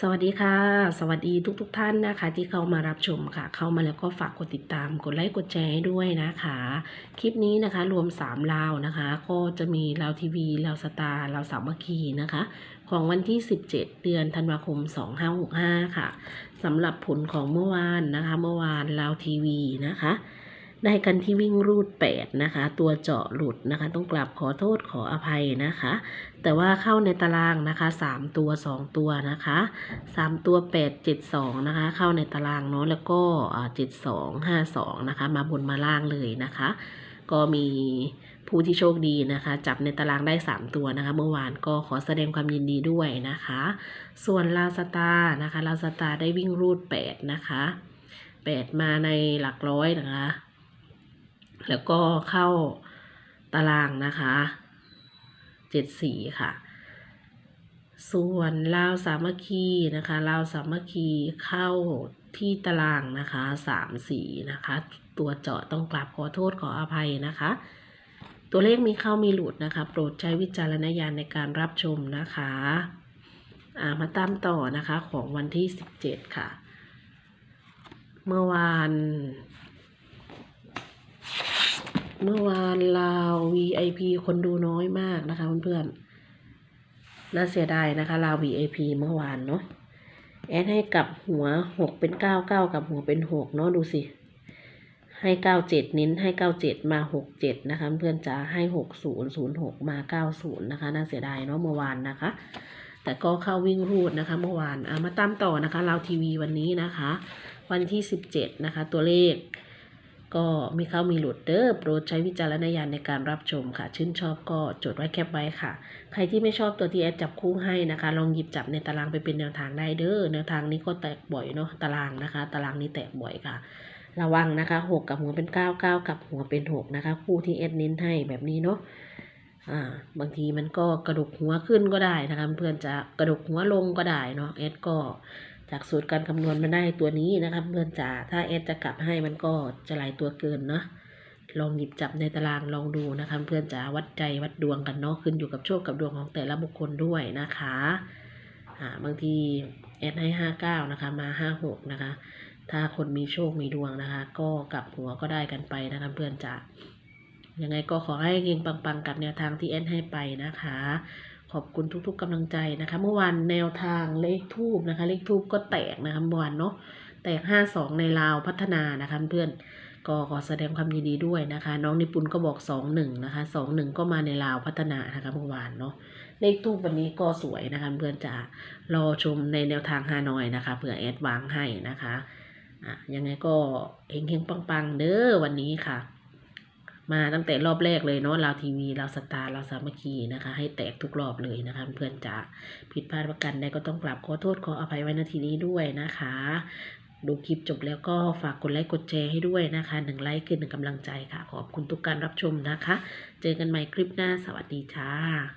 สวัสดีค่ะ สวัสดีทุกๆทท่านนะคะ ที่เข้ามารับชมค่ะ เข้ามาแล้วก็ฝากกดติดตาม กดไลค์กดแชร์ให้ด้วยนะคะ คลิปนี้นะคะรวม3ลาวนะคะ ก็จะมีลาวทีวีลาวสตาร์ลาวสามัคคีนะคะ ของวันที่ 17 เดือนธันวาคม 2565 ค่ะสำหรับผลของเมื่อวานนะคะ เมื่อวานลาวทีวีนะคะ ได้กันที่วิ่งรูด8นะคะ ตัวเจาะหลุดนะคะ ต้องกลับขอโทษขออภัยนะคะ แต่ว่าเข้าในตารางนะคะ3ตัว2ตัวนะคะ3ตัว8 7 2นะคะ เข้าในตารางเนาะแล้วก็อ่า72 52นะคะ มาบนมาล่างเลยนะคะ ก็มีผู้ที่โชคดีนะคะ จับในตารางได้ 3 ตัวนะคะ เมื่อวานก็ขอแสดงความยินดีด้วยนะคะ ส่วนลาสตานะคะลาสตาได้วิ่งรูด 8 นะคะ 8 มาในหลักร้อยนะคะ แล้วก็เข้าตารางนะคะเจ็ดสีค่ะ ส่วนลาวสามัคคีนะคะลาวสามัคคีเข้าที่ตารางนะคะสามสีนะคะ ตัวเจาะต้องกราบขอโทษขออภัยนะคะ ตัวเลขมีเข้ามีหลุดนะคะ โปรดใช้วิจารณญาณในการรับชมนะคะามาตามต่อนะคะของวันที่สิบเจ็ดค่ะ เมื่อวาน เมื่อวานลาว VIP คนดูน้อยมากนะคะเพื่อนๆ น่าเสียดายนะคะลาว VIP เมื่อวานเนาะ แอดให้กลับหัวหกเป็นเก้าเก้ากับหัวเป็นหกเนาะดูสิ ให้เก้าเจ็ดนิ้นให้เก้าเจ็ดมาหกเจ็ดนะคะเพื่อนจะให้หกศูนย์ศูนย์หกมาเก้าศูนย์นะคะ น่าเสียดายเนาะเมื่อวานนะคะ แต่ก็เข้าวิ่งรูดนะคะ เมื่อวาน อะมาตามต่อนะคะลาวทีวีวันนี้นะคะ วันที่สิบเจ็ดนะคะ ตัวเลข ก็มีเข้ามีหลุดเด้อโปรดใช้วิจารณญาณในการรับชมค่ะ ชื่นชอบก็จดไว้แคปไว้ค่ะ ใครที่ไม่ชอบตัวที่แอดจับคู่ให้นะคะ ลองหยิบจับในตารางไปเป็นแนวทางได้เด้อแนวทางนี้ก็แตกบ่อยเนาะตารางนะคะ ตารางนี้แตกบ่อยค่ะ ระวังนะคะหกกับหัวเป็นเก้าเก้ากับหัวเป็นหกนะคะ คู่ที่แอดเน้นให้แบบนี้เนาะอ่าบางทีมันก็กระดกหัวขึ้นก็ได้นะคะ เพื่อนจะกระดกหัวลงก็ได้เนาะแอดก็ จากสูตรการคำนวณมาได้ตัวนี้นะครับเพื่อนจ๋าถ้าเอสจะกลับให้มันก็จะหลายตัวเกินเนาะลองหยิบจับในตารางลองดูนะคะเพื่อนจ๋าวัดใจวัดดวงกันเนาะขึ้นอยู่กับโชคกับดวงของแต่ละบุคคลด้วยนะคะอ่าบางทีเอสให้ห้าเก้านะคะมาห้าหกนะคะ ถ้าคนมีโชคมีดวงนะคะ ก็กลับหัวก็ได้กันไปนะคะเพื่อนจ๋ายังไงก็ขอให้เฮงปังๆกับแนวทางที่เอสให้ไปนะคะ ขอบคุณทุก ๆกำลังใจนะคะ เมื่อวานแนวทางเลขทูบนะคะ เลขทูบก็แตกนะคะเมื่อวานเนาะแตกห้าสองในลาวพัฒนานะคะเพื่อนก็ขอแสดงความยินดีด้วยนะคะ น้องนิปุนก็บอกสองหนึ่งนะคะสองหนึ่งก็มาในลาวพัฒนานะคะเมื่อวานเนาะเลขทูบวันนี้ก็สวยนะคะเพื่อนจะรอชมในแนวทางฮานอยนะคะเผื่อแอดวางให้นะคะอะยังไงก็เฮงๆปังๆเด้อวันนี้ค่ะ มาตั้งแต่รอบแรกเลยเนาะเราทีวีเราสตาร์เราสามัคคีนะคะ ให้แตกทุกรอบเลยนะคะ เพื่อนจ๋าผิดพลาดประกันใดก็ต้องกราบขอโทษขออภัยไว้นาทีนี้ด้วยนะคะ ดูคลิปจบแล้วก็ฝากกดไลค์กดแชร์ให้ด้วยนะคะหนึ่งไลค์คือหนึ่งกำลังใจค่ะ ขอบคุณทุกการรับชมนะคะ เจอกันใหม่คลิปหน้าสวัสดีจ้า